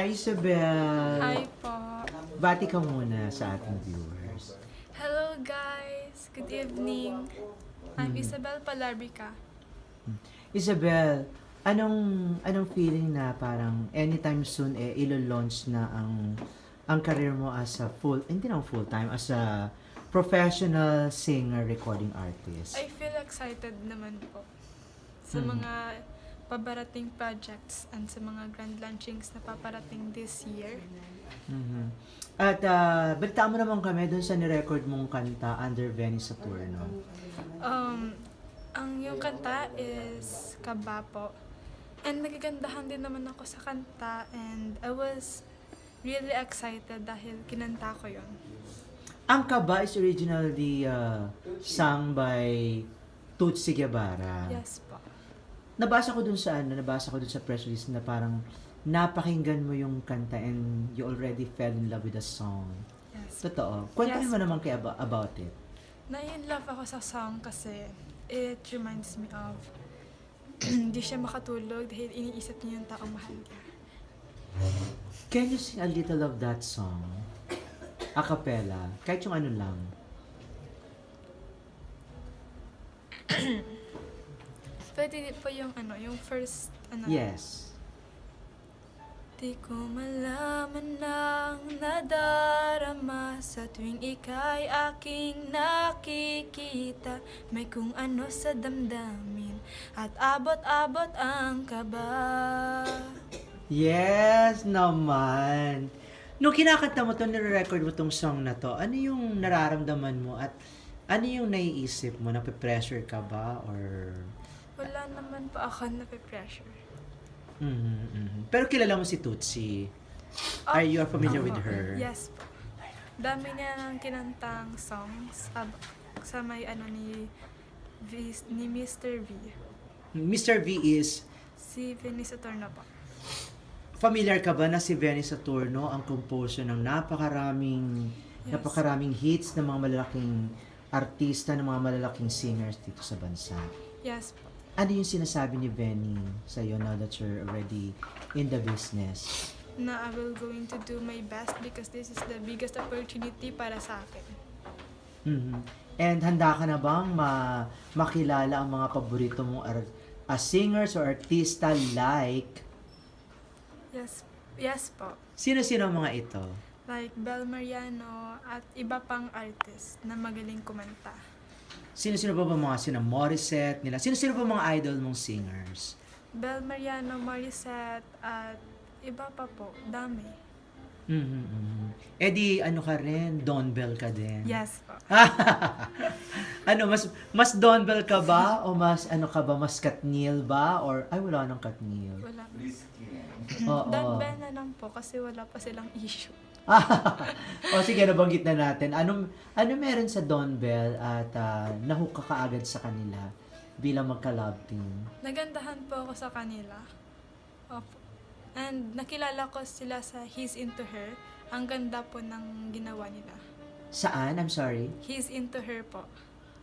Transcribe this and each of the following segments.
Hi, Isabel. Hi po. Bati ka muna sa ating viewers. Hello guys. Good evening. I'm Mm. Isabel Palarbica. Isabel, anong anong feeling na parang anytime soon eh ilo-launch na ang ang career mo as a full hindi na full time as a professional singer recording artist. I feel excited naman po sa Mm. mga pabarating projects and sa mga grand launchings na paparating this year. Mhm. At uh, balitaan mo naman kami dun sa ni-record mong kanta under Venice Saturno. Um, ang yung kanta is Kaba po. And nagagandahan din naman ako sa kanta and I was really excited dahil kinanta ko yon. Ang Kaba is originally uh, sung by Tutsi Guevara. Yes. Nabasa ko dun sa ano, nabasa ko dun sa press release na parang napakinggan mo yung kanta and you already fell in love with the song. Yes. Totoo. Kwento Yes. mo naman kay about it. Na-in love ako sa song kasi it reminds me of hindi siya makatulog dahil iniisip niya yung taong mahal niya. Can you sing a little of that song? A cappella. Kahit yung ano lang. Pwede po yung ano, yung first ano. Yes. Di ko malaman ng nadarama sa tuwing ika'y aking nakikita May kung ano sa damdamin at abot-abot ang kaba Yes naman. Nung kinakanta mo to, nire-record mo tong song na to, ano yung nararamdaman mo at ano yung naiisip mo? Nape-pressure ka ba? Or... Wala naman pa ako na pressure Mhm, mhm. Pero kilala mo si Tutsi. Are you familiar with her? Yes po. Dami niya ng kinantang songs ab- sa may ano ni V, ni Mr. V. Mr. V is, Si Venice Torno po. familiar ka ba na si Benny Saturno ang composer ng napakaraming Yes. napakaraming hits ng mga malalaking artista, ng mga malalaking singers dito sa bansa. Yes po. Ano yung sinasabi ni Benny sa iyo now that you're already in the business? Na I will going to do my best because this is the biggest opportunity para sa akin. Mhm. And handa ka na bang ma makilala ang mga paborito mong ar- ah, singers or artista like Yes. Yes po. sino-sino ang mga ito? Like Bel Mariano at iba pang artist na magaling kumanta. Sino-sino ba ba mga sina Morissette nila? Sino-sino ba mga idol mong singers? Bel Mariano, Morissette at iba pa po. Dami. Mhm, mhm. Eh di, ano ka rin? Don Bell ka din. Yes po. ano, mas mas Don Bell ka ba? O mas, ano ka ba? Mas Katniel ba? Or, ay, wala nang Katniel. Wala. Oo. Don Ben na lang po kasi wala pa silang issue. o sige, nabanggit na natin. Anong, ano meron sa Don Bell at ah, nahook ka kaagad sa kanila bilang magka-love team? Nagandahan po ako sa kanila. Opo. And nakilala ko sila sa He's Into Her. Ang ganda po ng ginawa nila. Saan? I'm sorry. He's Into Her po.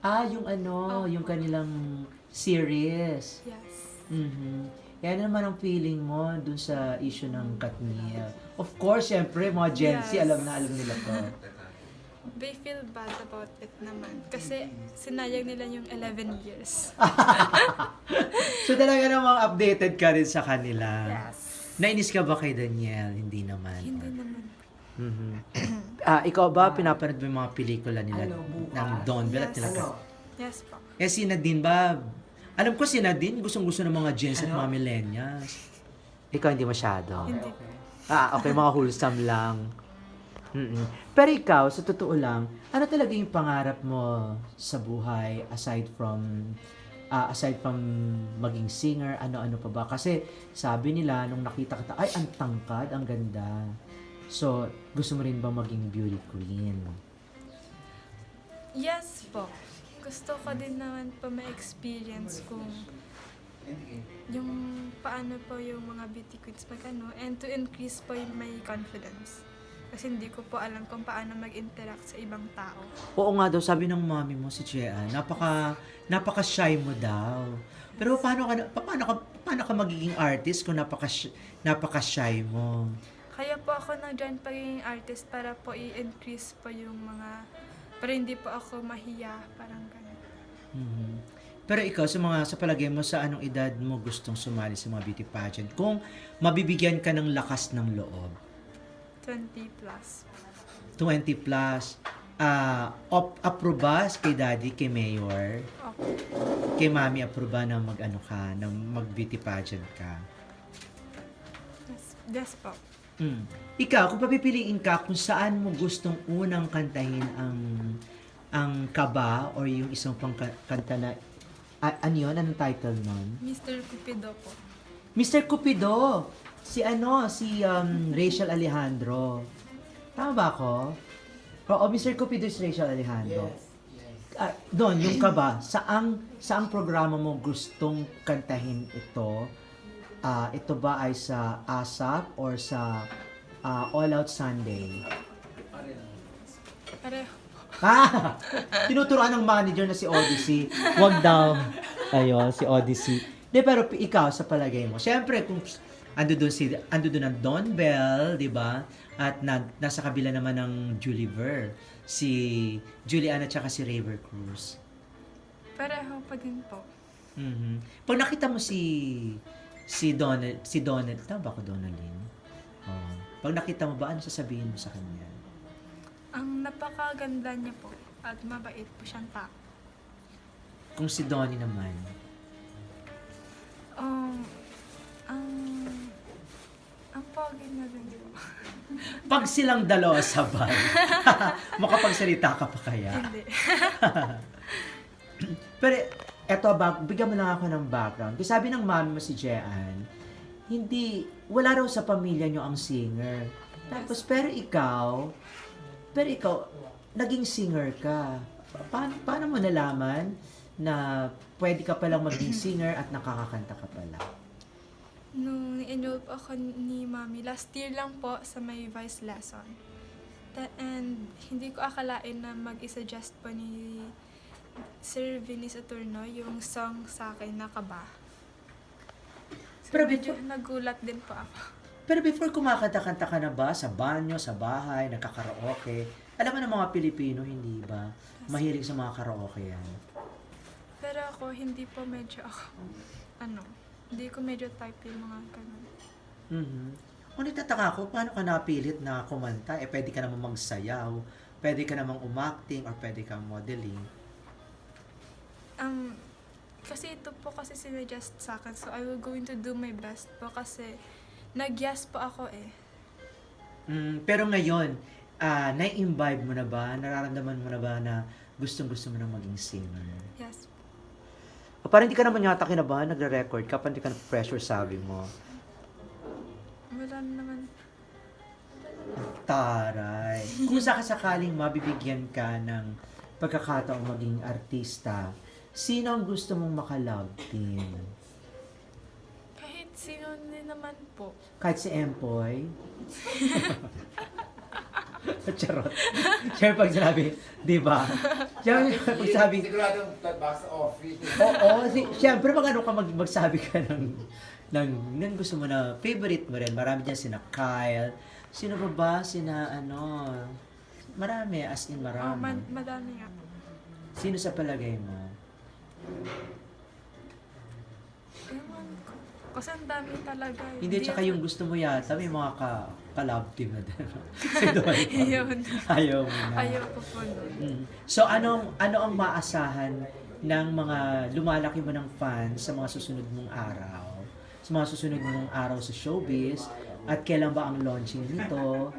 Ah, yung ano, Opo. yung kanilang series. Yes. Mhm. Yan naman ang feeling mo dun sa issue ng Katniel. Of course, syempre, mga Gen Z, Yes. alam na alam nila to. They feel bad about it naman. Kasi sinayang nila yung 11 years. so talaga namang updated ka rin sa kanila. Yes. Nainis ka ba kay Daniel? Hindi naman. Hindi naman. Mhm. Ah, ikaw ba pinapanood mo yung mga pelikula nila ng Don Bell at Yes. nila? Yes po. Eh si Nadine ba? Alam ko si Nadine gustong gusto ng mga Gen Z at mga millennials. Ikaw hindi masyado. Hindi. Ah, okay, mga wholesome lang. Mm-mm. Pero ikaw, sa totoo lang, ano talaga yung pangarap mo sa buhay aside from ah, aside from maging singer, ano-ano pa ba? Kasi sabi nila nung nakita kita, ay ang tangkad, ang ganda. So, gusto mo rin ba maging beauty queen? Yes po. Gusto ko din naman po ma-experience kung yung paano po yung mga beauty queens mag ano, and to increase po yung my confidence. Kasi hindi ko po alam kung paano mag-interact sa ibang tao. Oo nga daw, sabi ng mami mo si Chea, napaka napaka shy mo daw. Pero paano ka paano ka paano ka magiging artist kung napaka napaka shy mo? Kaya po ako nag-join pagiging artist para po i-increase po yung mga, para hindi po ako mahiya, parang gano'n. Mhm. Pero ikaw, sa mga sa palagay mo, sa anong edad mo gustong sumali sa mga beauty pageant? Kung mabibigyan ka ng lakas ng loob, 20 plus. 20 plus, ah op, aproba kay daddy, kay mayor, Okay. kay mami aproba na mag-ano ka, na mag-beauty pageant ka. Yes, yes po. Mm. Ikaw, kung papipiliin ka kung saan mo gustong unang kantahin ang ang kaba or yung isang pang ka- kanta na a- ano yun? Anong title nun? Mr. Cupido po. Mr. Cupido! Si ano, si um, Rachel Alejandro. Tama ba ako? Oo, Mr. Cupido is Rachel Alejandro. Ah, doon, yung kaba, saang, saang programa mo gustong kantahin ito? Ah, ito ba ay sa ASAP or sa ah, All Out Sunday? Pareho. Ah! Tinuturoan ng manager na si Odyssey. Wag daw. Ayun, si Odyssey. Di, pero ikaw sa palagay mo. Siyempre, kung ando doon si ando doon ang Don Bell, 'di ba? At na, nasa kabila naman ng Julie Ver, si Juliana at saka si Raver Cruz. Pareho pa din po. Mhm. Pag nakita mo si si Donald, si Donald, tama ba ako Donaldin? Oh. Pag nakita mo ba ano sasabihin mo sa kanya? Ang napakaganda niya po at mabait po siyang tao. Kung si Donnie naman, Um, ang ang pogi na din po. Pag silang dalawa sabay, makapagsalita ka pa kaya? Hindi. Pero eto, bag, bigyan mo lang ako ng background. Kasi sabi ng mami mo si Jean, hindi, wala raw sa pamilya nyo ang singer. Tapos, pero ikaw, pero ikaw, naging singer ka. Pa- Paano, paano mo nalaman na pwede ka palang maging singer at nakakakanta ka pala? Nung ni-enroll po ako ni Mami, last year lang po sa may voice lesson. Ta- and hindi ko akalain na mag-i-suggest po ni Sir Vinny Saturno yung song sa akin na kaba. So, Pero medyo before- nagulat din po ako. Pero before kumakanta-kanta ka na ba sa banyo, sa bahay, nagkakaraoke? Alam mo ng mga Pilipino, hindi ba? Mahilig sa mga karaoke yan. Pero ako, hindi po medyo ako, ano, hindi ko medyo type yung mga ganun. Mhm. Kung nagtataka ako, paano ka napilit na kumanta? Eh, pwede ka namang magsayaw, pwede ka namang umacting, or pwede kang modeling. Um, kasi ito po kasi sinuggest sa akin, so I will going to do my best po kasi nag-yes po ako eh. Mm, pero ngayon, ah na-imbibe mo na ba? Nararamdaman mo na ba na gustong-gusto mo nang maging singer? Yes. O, parang hindi ka naman yata kinabahan, nagre-record ka, parang hindi ka na-pressure sabi mo. Wala naman. Taray. Kung sakasakaling mabibigyan ka ng pagkakataong maging artista, sino ang gusto mong makalove team? Kahit sino din naman po. Kahit si Empoy? Charot. Siyempre pag sinabi, di ba? Siyempre pag sabi, Siguradong box office. oo, si, siyempre pag ano ka mag, magsabi ka ng, ng, ng gusto mo na favorite mo rin, marami dyan sina Kyle, sino ba ba, sina ano, marami, as in Oh, marami. man, madami nga. Sino sa palagay mo? Ewan ko. Kasi ang dami talaga. eh. Hindi, tsaka yung gusto mo yata, may mga ka, ka-love team na din. si Doy. Yun. Ayaw mo na. Ayaw ko po nun. Mm. So anong ano ang maasahan ng mga lumalaki mo ng fans sa mga susunod mong araw? Sa mga susunod mong araw sa showbiz at kailan ba ang launching nito?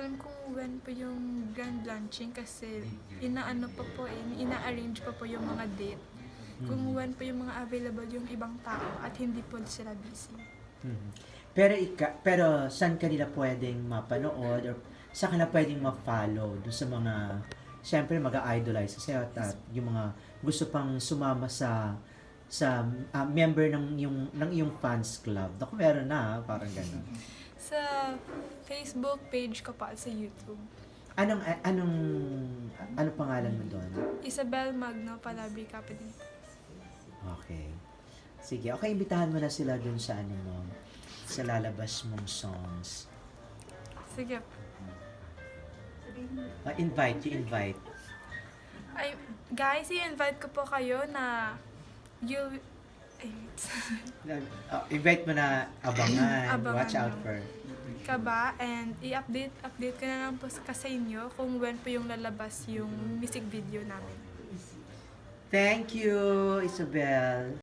Alam kung when po yung grand launching kasi inaano pa po eh, ina-arrange pa po yung mga date. Kung when po yung mga available yung ibang tao at hindi po sila busy. Mhm. Pero ika, pero saan kanila pwedeng mapanood or saan kanila pwedeng ma-follow dun sa mga syempre mag-idolize kasi at, at yung mga gusto pang sumama sa sa ah, member ng yung ng iyong fans club. Naku, meron na, ah, parang gano'n. Sa Facebook page ko pa sa YouTube. Anong anong anong pangalan mo doon? Isabel Magno Palabri Kapitid. Okay. Sige, okay, imbitahan mo na sila doon sa ano mo, sa lalabas mong songs. Sige. Ah, invite, you invite. Ay, guys, i-invite ko po kayo na you... Ah, invite mo na abangan. Abangan Watch out mo. for. ka ba? And i-update update ko na lang po sa inyo kung when po yung lalabas yung music video namin. Thank you, Isabel.